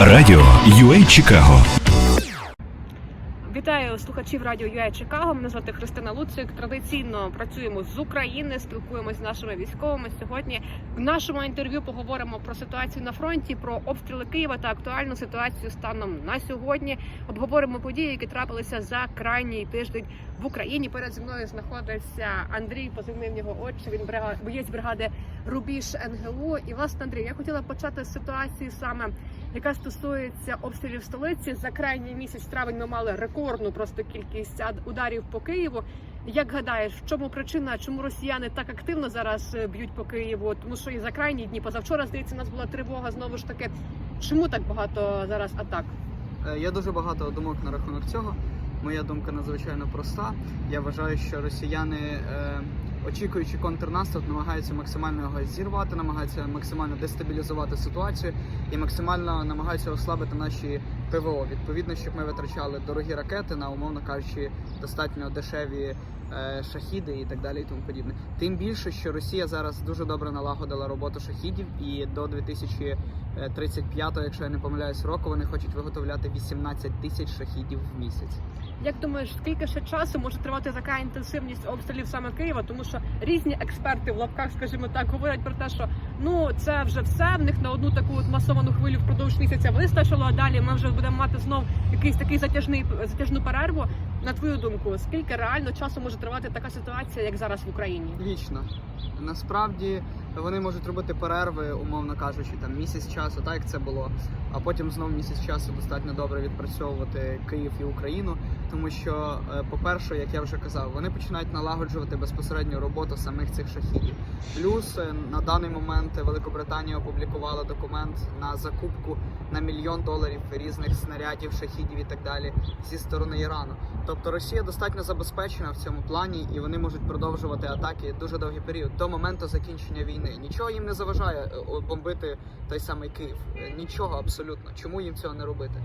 Радіо UA Чикаго Вітаю слухачів радіо UA Чикаго. Мене звати Христина Луцик. Традиційно працюємо з України, спілкуємося з нашими військовими. Сьогодні в нашому інтерв'ю поговоримо про ситуацію на фронті, про обстріли Києва та актуальну ситуацію станом на сьогодні. Обговоримо події, які трапилися за крайній тиждень в Україні. Перед зі мною знаходиться Андрій, позивний в нього очі. Він брига- боєць бригади Рубіж НГУ. І власне Андрій, я хотіла почати з ситуації саме яка стосується обстрілів столиці. За крайній місяць травень ми мали рекордну просто кількість ударів по Києву. Як гадаєш, в чому причина, чому росіяни так активно зараз е, б'ють по Києву? Тому що і за крайні дні, позавчора здається, у нас була тривога знову ж таки. Чому так багато зараз атак? Е, Є дуже багато думок на рахунок цього. Моя думка надзвичайно проста. Я вважаю, що росіяни, е, очікуючи контрнаступ, намагаються максимально його зірвати, намагаються максимально дестабілізувати ситуацію і максимально намагаються ослабити наші ПВО. Відповідно, щоб ми витрачали дорогі ракети на, умовно кажучи, достатньо дешеві е, шахіди і так далі, і тому подібне. Тим більше, що Росія зараз дуже добре налагодила роботу шахідів, і до 2035, якщо я не помиляюсь, року вони хочуть виготовляти 18 тисяч шахідів в місяць. Як думаєш, скільки ще часу може тривати така інтенсивність обстрілів саме Києва? Тому що різні експерти в лапках, скажімо так, говорять про те, що ну це вже все в них на одну таку от масовану хвилю впродовж місяця вистачило. А далі ми вже будемо мати знов якийсь такий затяжний затяжну перерву. На твою думку, скільки реально часу може тривати така ситуація, як зараз в Україні? Вічно. Насправді вони можуть робити перерви, умовно кажучи, там місяць часу, так як це було. А потім знов місяць часу достатньо добре відпрацьовувати Київ і Україну. Тому що, е, по-перше, як я вже казав, вони починають налагоджувати безпосередньо роботу самих цих шахідів. Плюс е, на даний момент Великобританія опублікувала документ на закупку на мільйон доларів різних снарядів, шахідів і так далі зі сторони Ірану. Тобто Росія достатньо забезпечена в цьому плані, і вони можуть продовжувати атаки дуже довгий період до моменту закінчення війни. Нічого їм не заважає е, бомбити той самий Київ. Нічого абсолютно. Чому їм цього не робити?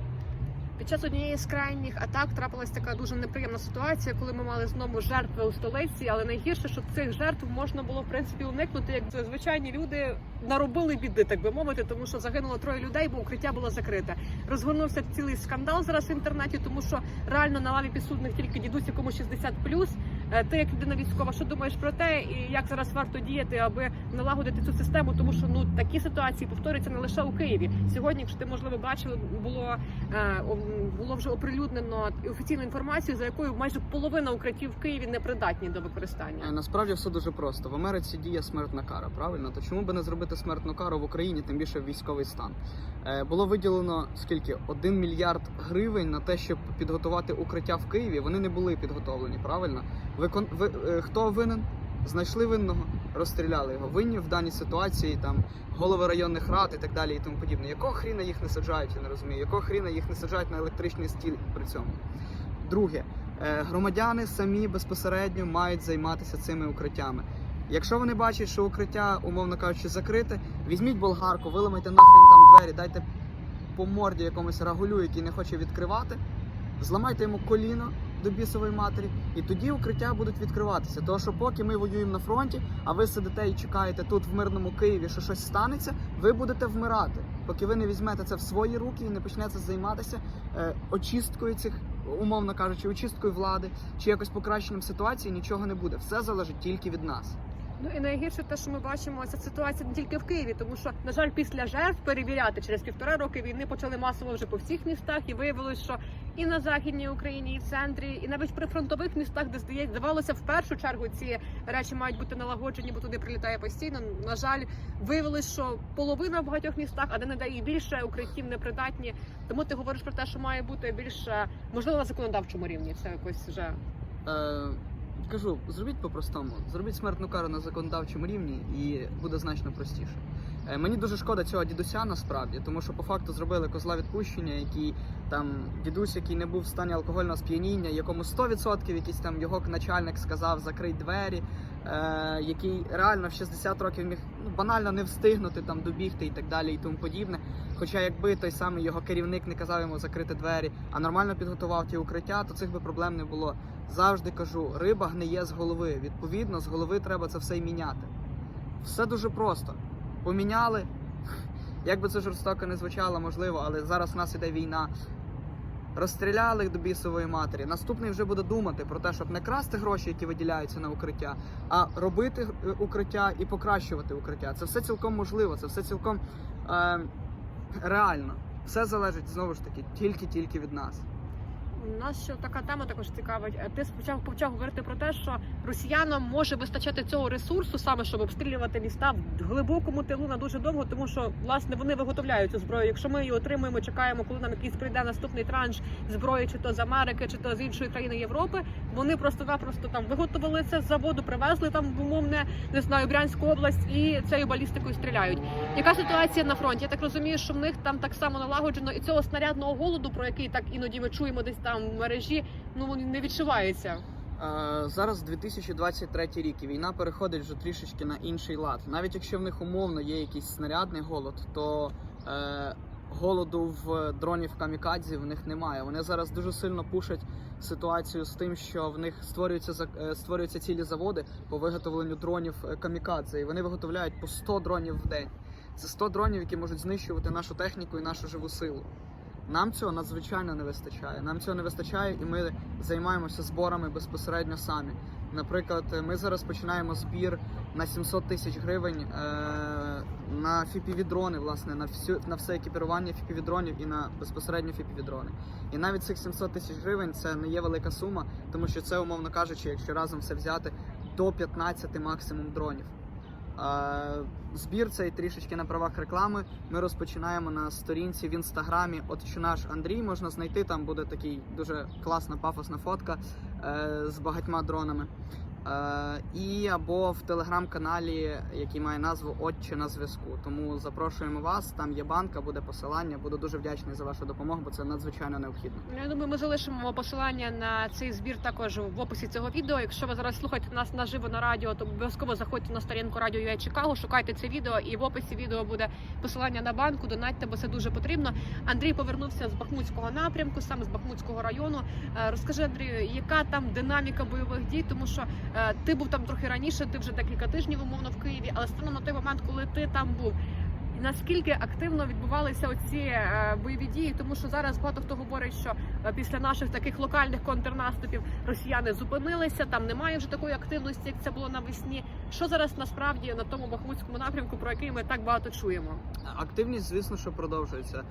Під час однієї з крайніх атак трапилася така дуже неприємна ситуація, коли ми мали знову жертви у столиці. Але найгірше, що цих жертв можна було в принципі уникнути, як звичайні люди наробили біди, так би мовити, тому що загинуло троє людей, бо укриття було закрите. Розгорнувся цілий скандал зараз в інтернеті, тому що реально на лаві підсудних тільки дідусь, якому 60+. Е, Ти як людина військова, що думаєш про те, і як зараз варто діяти, аби налагодити цю систему? Тому що ну такі ситуації повторюються не лише у Києві. Сьогодні, якщо ти можливо бачив, було е, було вже оприлюднено офіційну інформацію, за якою майже половина укриттів в Києві непридатні до Е, використання. Насправді все дуже просто. В Америці діє смертна кара, правильно? То чому би не зробити смертну кару в Україні, тим більше в військовий стан? Е, було виділено скільки? Один мільярд гривень на те, щоб підготувати укриття в Києві. Вони не були підготовлені, правильно? Ви, ви е, хто винен? Знайшли винного, розстріляли його. Винні в даній ситуації там голови районних рад і так далі, і тому подібне. Якого хріна їх не саджають, я не розумію. Якого хріна їх не саджають на електричний стіл при цьому? Друге, е, громадяни самі безпосередньо мають займатися цими укриттями. Якщо вони бачать, що укриття, умовно кажучи, закрите, візьміть болгарку, виламайте нахрен там двері, дайте по морді якомусь рагулю, який не хоче відкривати, зламайте йому коліно до бісової матері, і тоді укриття будуть відкриватися. Тому що поки ми воюємо на фронті, а ви сидите і чекаєте тут в мирному Києві, що щось станеться, ви будете вмирати. Поки ви не візьмете це в свої руки і не почнете займатися е, очисткою цих, умовно кажучи, очисткою влади чи якось покращенням ситуації, нічого не буде. Все залежить тільки від нас. Ну і найгірше те, що ми бачимо, ця ситуація не тільки в Києві, тому що на жаль, після жертв перевіряти через півтора роки війни почали масово вже по всіх містах, і виявилось, що і на західній Україні, і в центрі, і навіть при фронтових містах, де здавалося, в першу чергу ці речі мають бути налагоджені, бо туди прилітає постійно. На жаль, виявилось, що половина в багатьох містах, а де не дає більше укриттів непридатні. Тому ти говориш про те, що має бути більше можливо на законодавчому рівні. Це якось вже Е, кажу, зробіть по-простому, зробіть смертну кару на законодавчому рівні і буде значно простіше. Е, мені дуже шкода цього дідуся насправді, тому що по факту зробили козла відпущення, який там дідусь, який не був в стані алкогольного сп'яніння, якому 100% якийсь там його начальник сказав закрий двері, е, який реально в 60 років міг ну, банально не встигнути там добігти і так далі, і тому подібне. Хоча якби той самий його керівник не казав йому закрити двері, а нормально підготував ті укриття, то цих би проблем не було. Завжди кажу, риба гниє з голови. Відповідно, з голови треба це все й міняти. Все дуже просто. Поміняли, Як би це жорстоко не звучало, можливо, але зараз в нас іде війна. Розстріляли до бісової матері. Наступний вже буде думати про те, щоб не красти гроші, які виділяються на укриття, а робити е, укриття і покращувати укриття. Це все цілком можливо, це все цілком е, реально. Все залежить знову ж таки тільки-тільки від нас. Нас ще така тема також цікавить. Е, Ти спочатку почав говорити про те, що росіянам може вистачати цього ресурсу саме, щоб обстрілювати міста в глибокому тилу на дуже довго, тому що власне вони виготовляють цю зброю. Якщо ми її отримуємо, чекаємо, коли нам якийсь прийде наступний транш зброї, чи то з Америки, чи то з іншої країни Європи. Вони просто-напросто там виготовили це з заводу, привезли там в умовне, не знаю, Брянську область і цією балістикою стріляють. Яка ситуація на фронті? Я так розумію, що в них там так само налагоджено, і цього снарядного голоду, про який так іноді ми чуємо десь там в мережі, ну він не відчувається. Е, Зараз 2023 рік і війна переходить вже трішечки на інший лад. Навіть якщо в них умовно є якийсь снарядний голод, то е, голоду в дронів камікадзі в них немає. Вони зараз дуже сильно пушать ситуацію з тим, що в них створюються е, створюються цілі заводи по виготовленню дронів е, камікадзе, і вони виготовляють по 100 дронів в день. Це 100 дронів, які можуть знищувати нашу техніку і нашу живу силу. Нам цього надзвичайно не вистачає. Нам цього не вистачає, і ми займаємося зборами безпосередньо самі. Наприклад, ми зараз починаємо збір на 700 тисяч гривень е, на фіпівідрони, власне, на всю на все екіпірування фіпівідронів і на безпосередньо фіпівідрони. І навіть цих 700 тисяч гривень це не є велика сума, тому що це, умовно кажучи, якщо разом все взяти, до 15 максимум дронів. Збір цей трішечки на правах реклами. Ми розпочинаємо на сторінці в інстаграмі. От що наш Андрій можна знайти. Там буде такий дуже класна пафосна фотка е, з багатьма дронами. Е, і або в телеграм-каналі, який має назву Отче на зв'язку. Тому запрошуємо вас. Там є банка, буде посилання. Буду дуже вдячний за вашу допомогу, бо це надзвичайно необхідно. Ну, Я думаю, ми залишимо посилання на цей збір також в описі цього відео. Якщо ви зараз слухаєте нас наживо на радіо, то обов'язково заходьте на сторінку радіо UA Чикаго, шукайте це відео, і в описі відео буде посилання на банку. Донатьте, бо це дуже потрібно. Андрій повернувся з Бахмутського напрямку, саме з Бахмутського району. Е, Розкажи, Андрію, яка там динаміка бойових дій? Тому що ти був там трохи раніше, ти вже декілька тижнів умовно в Києві, але станом на той момент, коли ти там був. Наскільки активно відбувалися оці е, бойові дії, тому що зараз багато хто говорить, що е, після наших таких локальних контрнаступів росіяни зупинилися, там немає вже такої активності, як це було навесні. Що зараз насправді на тому бахмутському напрямку, про який ми так багато чуємо? Активність, звісно, що продовжується.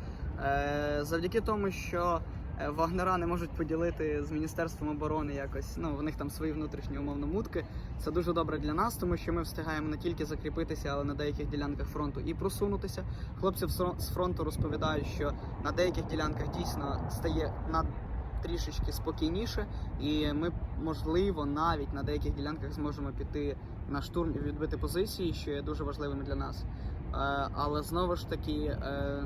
Е, завдяки тому, що е, вагнера не можуть поділити з міністерством оборони якось. Ну, в них там свої внутрішні умовно мутки. Це дуже добре для нас, тому що ми встигаємо не тільки закріпитися, але на деяких ділянках фронту і просунутися. Хлопці з фронту розповідають, що на деяких ділянках дійсно стає на трішечки спокійніше, і ми, можливо, навіть на деяких ділянках зможемо піти на штурм і відбити позиції, що є дуже важливими для нас. Е, Але знову ж таки е,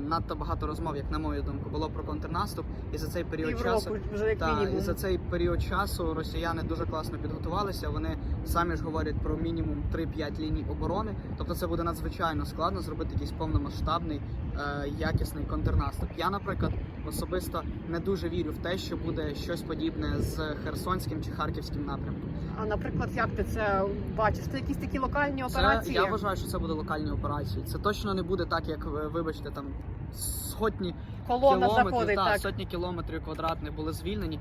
надто багато розмов, як на мою думку, було про контрнаступ, і за цей період часу вже як та, і за цей період часу росіяни дуже класно підготувалися. Вони самі ж говорять про мінімум 3-5 ліній оборони. Тобто це буде надзвичайно складно зробити якийсь повномасштабний е, якісний контрнаступ. Я, наприклад, особисто не дуже вірю в те, що буде щось подібне з Херсонським чи Харківським напрямком. А наприклад, як ти це бачиш? Це якісь такі локальні Це, операції? я вважаю, що це буде локальні операції. Це точно не буде так, як вибачте, там сотні Колона кілометрів, заходить та, так. сотні кілометрів квадратних були звільнені.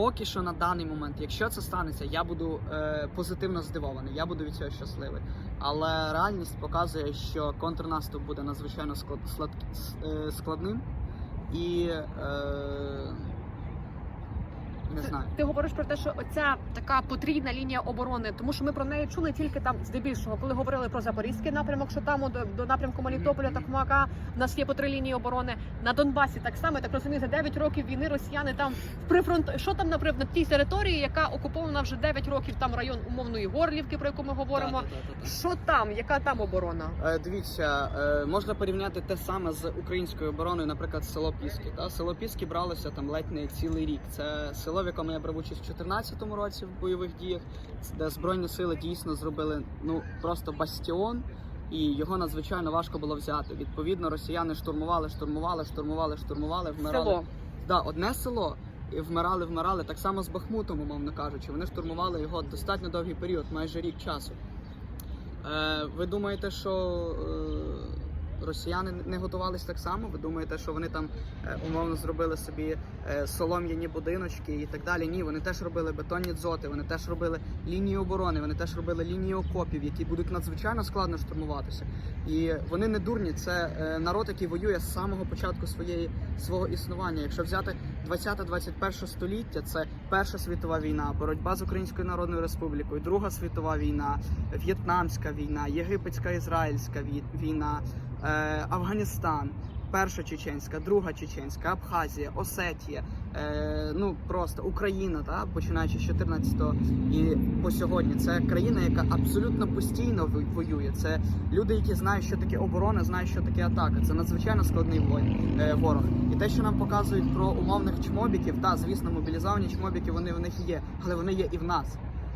Поки що на даний момент, якщо це станеться, я буду е, позитивно здивований, я буду від цього щасливий. Але реальність показує, що контрнаступ буде надзвичайно склад, склад, е, складним і е, не знаю. Ти говориш про те, що оця така потрійна лінія оборони, тому що ми про неї чули тільки там здебільшого, коли говорили про запорізький напрямок, що там до, до напрямку Мелітополя, Токмака, в нас є по три лінії оборони. На Донбасі так само, так розумію, за 9 років війни росіяни там в прифронт. Що там наприклад, на тій території, яка окупована вже 9 років, там район умовної Горлівки, про яку ми говоримо. Що там? Яка там оборона? Е, Дивіться, е, можна порівняти те саме з українською обороною, наприклад, село Піски. Та село Піски бралося там ледь не цілий рік. Це село, в якому я брав участь у 2014 році в бойових діях, де збройні сили дійсно зробили ну просто бастіон. І його надзвичайно важко було взяти. Відповідно, росіяни штурмували, штурмували, штурмували, штурмували, вмирали. Село. Да, одне село. І вмирали, вмирали. Так само з Бахмутом, умовно кажучи. Вони штурмували його достатньо довгий період, майже рік часу. Е, ви думаєте, що е, росіяни не готувались так само. Ви думаєте, що вони там е, умовно зробили собі е, солом'яні будиночки і так далі? Ні, вони теж робили бетонні дзоти, вони теж робили лінії оборони, вони теж робили лінії окопів, які будуть надзвичайно складно штурмуватися. І вони не дурні. Це е, народ, який воює з самого початку своєї свого існування. Якщо взяти 20-21 століття, це Перша світова війна, боротьба з Українською Народною Республікою, Друга світова війна, В'єтнамська війна, Єгипетська ізраїльська війна, Афганістан. Перша чеченська, друга чеченська, Абхазія, Осетія, е, ну просто Україна, та починаючи з 14-го і по сьогодні. Це країна, яка абсолютно постійно во- воює. Це люди, які знають, що таке оборона, знають, що таке атака. Це надзвичайно складний е, ворог. І те, що нам показують про умовних чмобіків, та звісно, мобілізовані чмобіки, вони в них є, але вони є і в нас.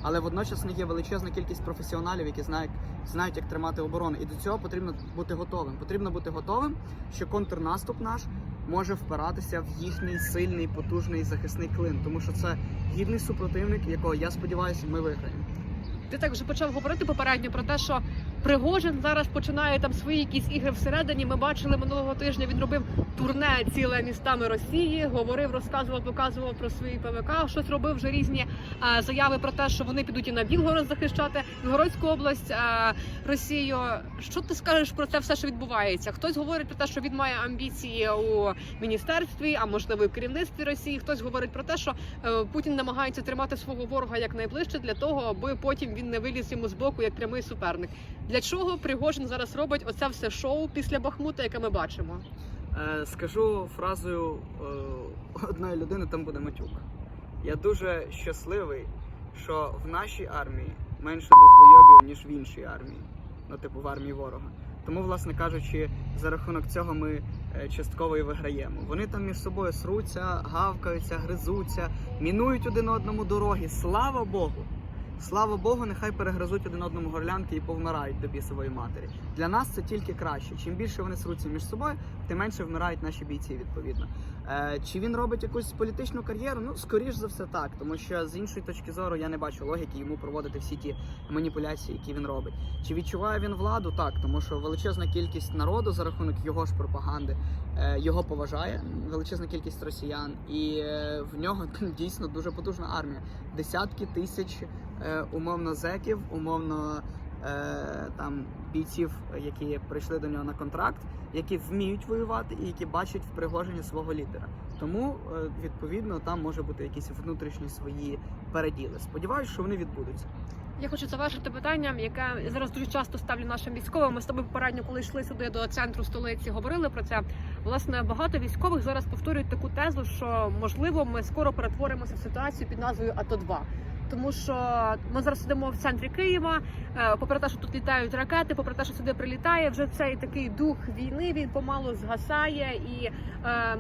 Але водночас не є величезна кількість професіоналів, які знають, знають, як тримати оборону. І до цього потрібно бути готовим. Потрібно бути готовим, що контрнаступ наш може впиратися в їхній сильний, потужний захисний клин, тому що це гідний супротивник, якого я сподіваюся, ми виграємо. Ти так вже почав говорити попередньо про те, що Пригожин зараз починає там свої якісь ігри всередині. Ми бачили минулого тижня. Він робив турне ціле містами Росії, говорив, розказував, показував про свої ПВК. Щось робив вже різні е, заяви про те, що вони підуть і на Білгород захищати Білгородську область е, Росію. Що ти скажеш про це все, що відбувається? Хтось говорить про те, що він має амбіції у міністерстві, а можливо і в керівництві Росії. Хтось говорить про те, що е, Путін намагається тримати свого ворога якнайближче для того, аби потім він не виліз йому з боку як прямий суперник. Для чого Пригожин зараз робить оце все шоу після Бахмута, яке ми бачимо? Е, скажу фразою е, одної людини, там буде матюк. Я дуже щасливий, що в нашій армії менше довбойобів, ніж в іншій армії. Ну, типу, в армії ворога. Тому, власне кажучи, за рахунок цього ми е, частково і виграємо. Вони там між собою сруться, гавкаються, гризуться, мінують один одному дороги. Слава Богу! Слава Богу, нехай перегризуть один одному горлянки і повмирають до бісової матері. Для нас це тільки краще. Чим більше вони сруться між собою, тим менше вмирають наші бійці. Відповідно, е, чи він робить якусь політичну кар'єру? Ну скоріш за все так, тому що з іншої точки зору я не бачу логіки йому проводити всі ті маніпуляції, які він робить. Чи відчуває він владу? Так, тому що величезна кількість народу за рахунок його ж пропаганди е, його поважає. Величезна кількість росіян, і е, в нього дійсно дуже потужна армія. Десятки тисяч умовно зеків, умовно е, там бійців, які прийшли до нього на контракт, які вміють воювати і які бачать в Пригожині свого лідера. Тому е, відповідно там може бути якісь внутрішні свої переділи. Сподіваюсь, що вони відбудуться. Я хочу завершити питанням, яке я зараз дуже часто ставлю нашим військовим. Ми з тобою попередньо, коли йшли сюди до центру столиці, говорили про це. Власне, багато військових зараз повторюють таку тезу, що можливо ми скоро перетворимося в ситуацію під назвою АТО 2 тому що ми зараз сидимо в центрі Києва. е, Попри те, що тут літають ракети, попри те, що сюди прилітає, вже цей такий дух війни він помалу згасає. І е,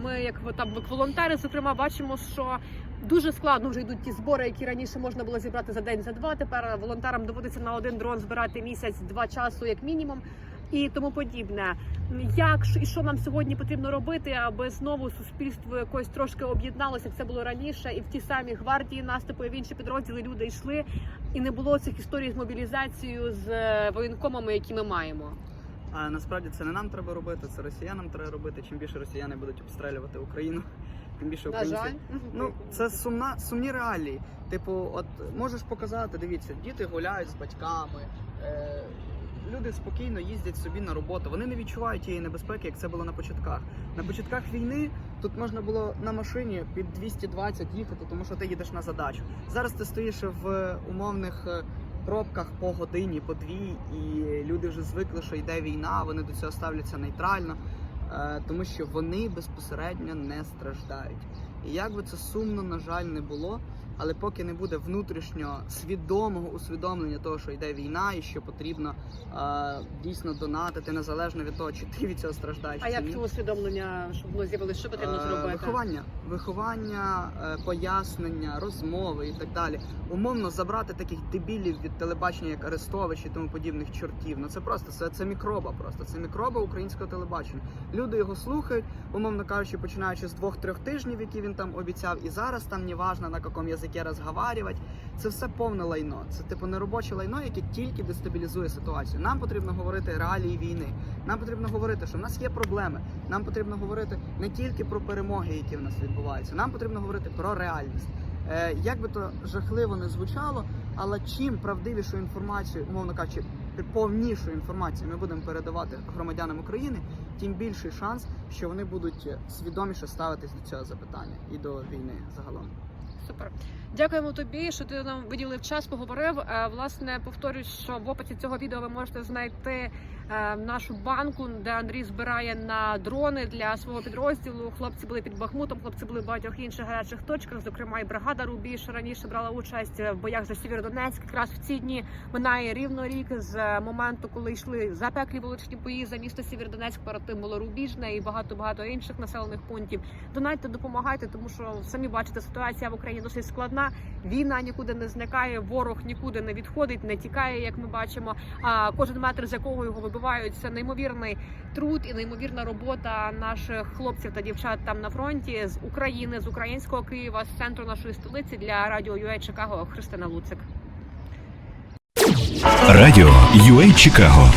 ми, як там волонтери, зокрема, бачимо, що дуже складно вже йдуть ті збори, які раніше можна було зібрати за день, за два. Тепер волонтерам доводиться на один дрон збирати місяць, два часу, як мінімум. І тому подібне, як і що нам сьогодні потрібно робити, аби знову суспільство якось трошки об'єдналося, як це було раніше, і в ті самі гвардії наступу, і в інші підрозділи люди йшли, і не було цих історій з мобілізацією з е, воєнкомами, які ми маємо. А насправді це не нам треба робити, це росіянам треба робити. Чим більше росіяни будуть обстрілювати Україну, тим більше На українці. жаль, Ну, це сумна, сумні реалії. Типу, от можеш показати, дивіться, діти гуляють з батьками, е, люди спокійно їздять собі на роботу. Вони не відчувають тієї небезпеки, як це було на початках. На початках війни тут можна було на машині під 220 їхати, тому що ти їдеш на задачу. Зараз ти стоїш в умовних. е, Пробках по годині, по дві, і люди вже звикли, що йде війна, вони до цього ставляться нейтрально, е, тому що вони безпосередньо не страждають. І як би це сумно, на жаль, не було, але поки не буде внутрішньо свідомого усвідомлення того, що йде війна, і що потрібно е, дійсно донатити незалежно від того, чи ти від цього страждаєш. а чи як ні. це усвідомлення, щоб воно з'явилось, що потрібно Е, зробити? Виховання, виховання, е, пояснення, розмови і так далі. Умовно забрати таких дебілів від телебачення, як Арестович і тому подібних чортів. Ну це просто це, це мікроба. Просто це мікроба українського телебачення. Люди його слухають, умовно кажучи, починаючи з двох-трьох тижнів, які він він там обіцяв, і зараз там неважно на якому язикі розговарювати. Це все повне лайно. Це типу неробоче лайно, яке тільки дестабілізує ситуацію. Нам потрібно говорити реалії війни. Нам потрібно говорити, що в нас є проблеми. Нам потрібно говорити не тільки про перемоги, які в нас відбуваються. Нам потрібно говорити про реальність. Е, як би то жахливо не звучало, але чим правдивішу інформацію, умовно кажучи, повнішу інформацію ми будемо передавати громадянам України, тим більший шанс, що вони будуть свідоміше ставитись до цього запитання і до війни загалом. Супер. Дякуємо тобі, що ти нам виділив час, поговорив. Е, Власне, повторюсь, що в описі цього відео ви можете знайти нашу банку, де Андрій збирає на дрони для свого підрозділу. Хлопці були під Бахмутом, хлопці були в багатьох інших гарячих точках. Зокрема, і бригада Рубіж раніше брала участь в боях за Сєвєродонецьк. Якраз в ці дні минає рівно рік з моменту, коли йшли запеклі вуличні бої за місто Сєвєродонецьк. Перед тим було Рубіжне і багато багато інших населених пунктів. Донайте, допомагайте, тому що самі бачите, ситуація в Україні досить складна. Війна нікуди не зникає, ворог нікуди не відходить, не тікає, як ми бачимо. А кожен метр, з якого його вибивають, це неймовірний труд і неймовірна робота наших хлопців та дівчат там на фронті з України, з українського Києва, з центру нашої столиці для радіо UA Чикаго Христина Луцик. Радіо UA Чикаго